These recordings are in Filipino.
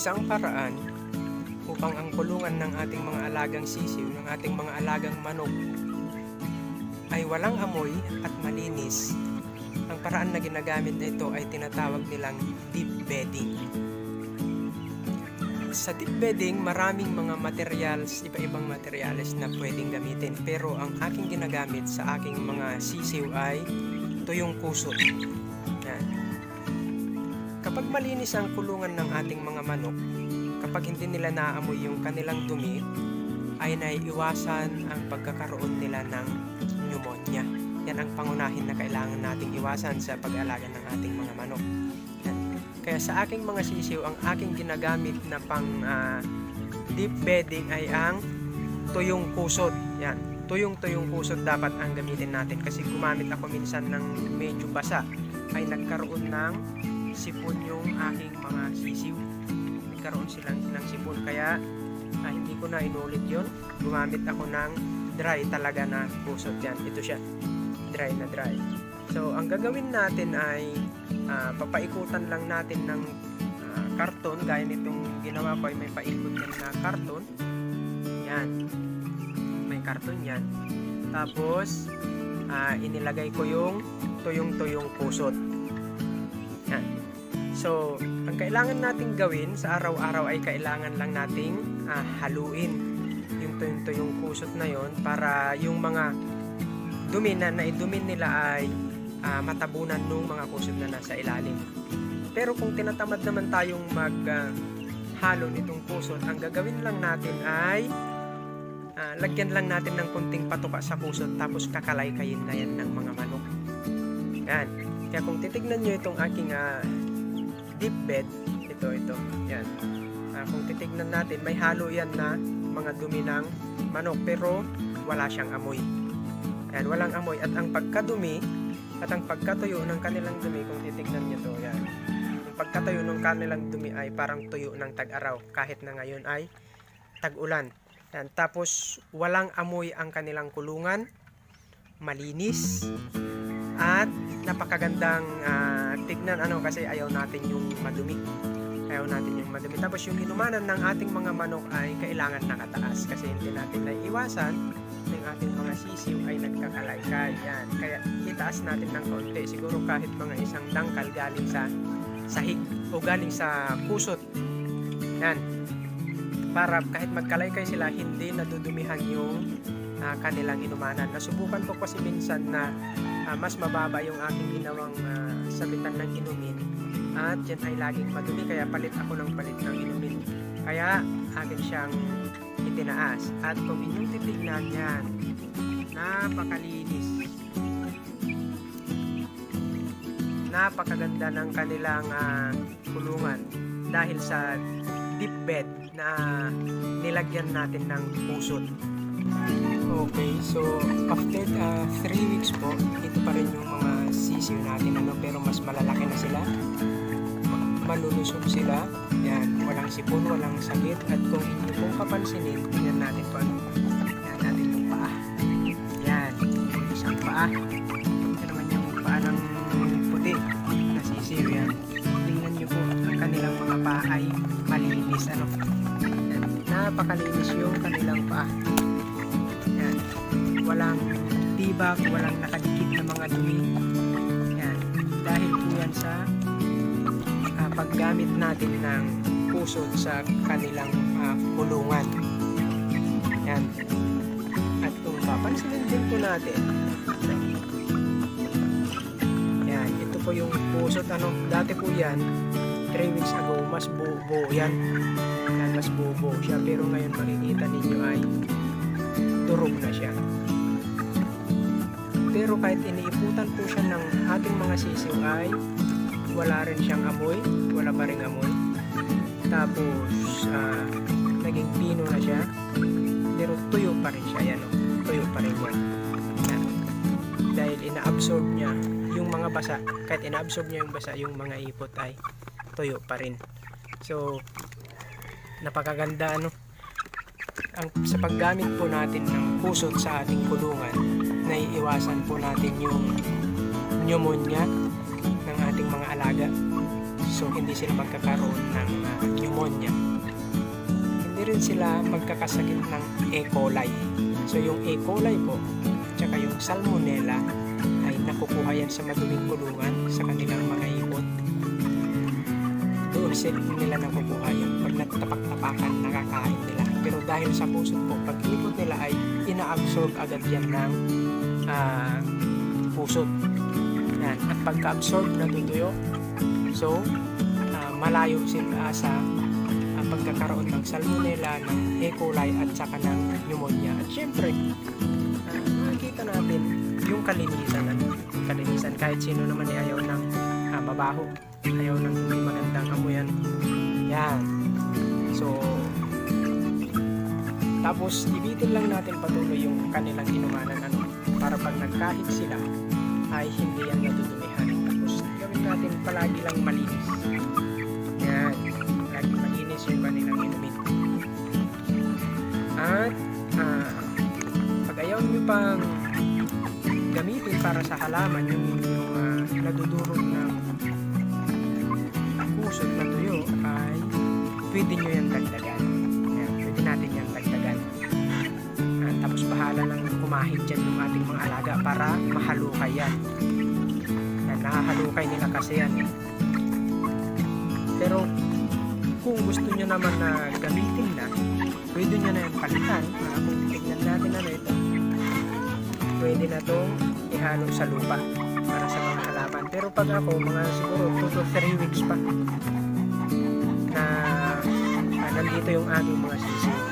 Isang paraan upang ang kulungan ng ating mga alagang sisiw, ng ating mga alagang manok ay walang amoy at malinis. Ang paraan na ginagamit na ito ay tinatawag nilang deep bedding. Sa deep bedding, maraming mga materials, iba-ibang materials na pwedeng gamitin. Pero ang aking ginagamit sa aking mga sisiw ay tuyong kusot. Kapag malinis ang kulungan ng ating mga manok, kapag hindi nila naamoy yung kanilang dumi, ay naiiwasan ang pagkakaroon nila ng pneumonia. Yan ang pangunahin na kailangan nating iwasan sa pag-alaga ng ating mga manok. Kaya sa aking mga sisiw, ang aking ginagamit na pang ah, deep bedding ay ang tuyong kusot. Yan. Tuyong-tuyong kusot dapat ang gamitin natin kasi gumamit ako minsan ng medyo basa ay nagkaroon ng sipon yung aking mga sisiw. Nagkaroon silang ng sipon kaya ah, hindi ko na inulit yon Gumamit ako ng dry talaga na kusot yan. Ito siya. Dry na dry. So, ang gagawin natin ay ah, papaikutan lang natin ng ah, karton gaya nitong ginawa ko ay may paikot yan na karton. Yan. May karton yan. Tapos, ah, inilagay ko yung tuyong-tuyong kusot. So, ang kailangan nating gawin sa araw-araw ay kailangan lang nating ah, haluin yung tuyong-tuyong kusot na yon para yung mga dumi na naidumin nila ay ah, matabunan nung mga kusot na nasa ilalim. Pero kung tinatamad naman tayong mag ah, halo nitong kusot, ang gagawin lang natin ay ah, lagyan lang natin ng kunting patuka sa kusot tapos kakalay-kayin na yan ng mga manok. Yan. Kaya kung titignan nyo itong aking ah, deep bed, ito, ito, yan. Ah, kung titignan natin, may halo yan na mga dumi ng manok pero wala siyang amoy. Yan, walang amoy. At ang pagkadumi at ang pagkatuyo ng kanilang dumi, kung titignan nyo to, yan. Yung pagkatuyo ng kanilang dumi ay parang tuyo ng tag-araw kahit na ngayon ay tag-ulan. Yan. Tapos walang amoy ang kanilang kulungan, malinis, at napakagandang ah, tignan ano kasi ayaw natin yung madumi. Ayaw natin yung madumi. Tapos yung inumanan ng ating mga manok ay kailangan nakataas kasi hindi natin naiiwasan ng ating mga sisiw ay nagkakalaykay. Yan. Kaya itaas natin ng konti. Siguro kahit mga isang dangkal galing sa sahig o galing sa kusot. Yan. Para kahit magkalaykay sila, hindi nadudumihan yung ah, kanilang inumanan. Nasubukan ko kasi minsan na ah, mas mababa yung aking ginawang ah, sabitan ng inumin. At yan ay laging madumi kaya palit ako ng palit ng inumin. Kaya akin siyang itinaas. At kung inyong titignan yan napakalinis. Napakaganda ng kanilang ah, kulungan. Dahil sa deep bed na nilagyan natin ng pusot Okay, so after 3 weeks po, ito pa rin yung mga sisiw natin ano, pero mas malalaki na sila. Ma- Malulusog sila. Yan, walang sipon, walang sakit. At kung inyo pong papansinin, tingnan natin po ano. Yan natin yung paa. Yan, isang paa. Ito naman yung paa ng puti na sisiw yan. Tingnan nyo po, ang kanilang mga paa ay malinis. Ano? Yan, napakalinis yung kanilang paa. Walang tibak, walang nakadikit na mga dumi. Yan. Dahil po yan sa ah, paggamit natin ng pusod sa kanilang ah, kulungan. Yan. At kung papansinin din po natin, yan, ito po yung pusod. Ano, dati po yan, 3 weeks ago, mas buo yan. Yan, mas buo siya. Pero ngayon makikita ninyo ay durog na siya. Pero kahit iniiputan po siya ng ating mga sisiw ay wala rin siyang amoy, wala pa rin amoy. Tapos ah, naging pino na siya. Pero tuyo pa rin siya, yan o. Tuyo pa rin yan. yan. Dahil ina-absorb niya yung mga basa, kahit ina-absorb niya yung basa, yung mga ipot ay tuyo pa rin. So, napakaganda ano ang sa paggamit po natin ng pusot sa ating kulungan, naiiwasan po natin yung pneumonia ng ating mga alaga. So, hindi sila magkakaroon ng ah, pneumonia. din sila magkakasakit ng E. coli. So yung E. coli po, tsaka yung salmonella ay nakukuha yan sa maduming kulungan sa kanilang mga ipot. Doon sila nila nakukuha yun. Pag natapak-tapakan, nakakain nila. Pero dahil sa puso po, pag ipot nila ay ina-absorb agad yan ng ah, puso. Yan. At pagka-absorb, natutuyo. So, ah, malayo sila sa ah, pagkakaroon ng salmonella, ng E. coli at saka ng pneumonia. At syempre, ah, makikita natin yung kalinisan. Ano? Kalinisan kahit sino naman ay ayaw ng ah, mabaho. Ayaw ng may magandang amoy. Ano? Yan. So, tapos ibitin lang natin patuloy yung kanilang inumanan ano para pag nagkahit sila ay hindi yan natutumihan. Tapos gawin natin palagi lang malinis. Yan. Palagi malinis yung kanilang inumin. At ah, pag ayaw nyo pang gamitin para sa halaman yung inyong ah, nadudurog ng kusot na tuyo ay pwede nyo yan dagdagan. Yan, pwede natin yan dagdagan. At tapos bahala lang kumahit dyan mga alaga para mahalukay yan. Yan, nahahalukay nila kasi yan. eh. Pero kung gusto nyo naman na gamitin na, pwede nyo na yan palitan. Ah, kung tignan natin ano ito, pwede na itong ihalo sa lupa para sa mga halaman. Pero pag ako, mga siguro 2 to 3 weeks pa na ah, nandito yung aking mga sisiw.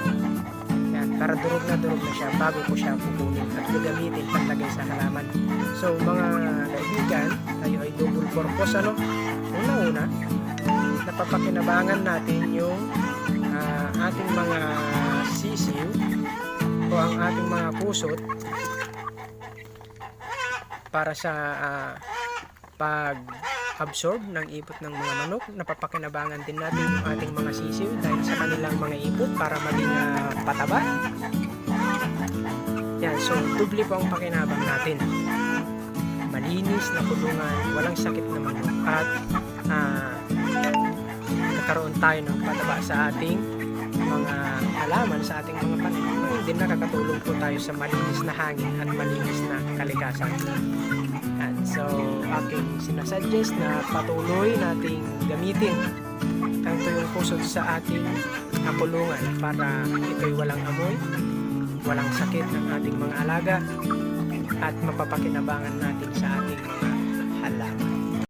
Para durog na durog na siya bago ko siya pupunin at gagamitin panlagay sa halaman. So mga kaibigan, tayo ay double purpose ano? Una-una, napapakinabangan natin yung ah, ating mga sisiw o ang ating mga pusot para sa ah, pag absorb ng ipot ng mga manok. Napapakinabangan din natin yung ating mga sisiw dahil sa kanilang mga ipot para maging ah, pataba. Yan, so doble po ang pakinabang natin. Malinis na kulungan, walang sakit na manok at ah, nagkakaroon tayo ng pataba sa ating mga halaman sa ating mga panin. Din nakakatulong po tayo sa malinis na hangin at malinis na kalikasan. So, aking sinasuggest na patuloy nating gamitin ang tuyong pusod sa ating kapulungan para ito'y walang amoy, walang sakit ng ating mga alaga at mapapakinabangan natin sa ating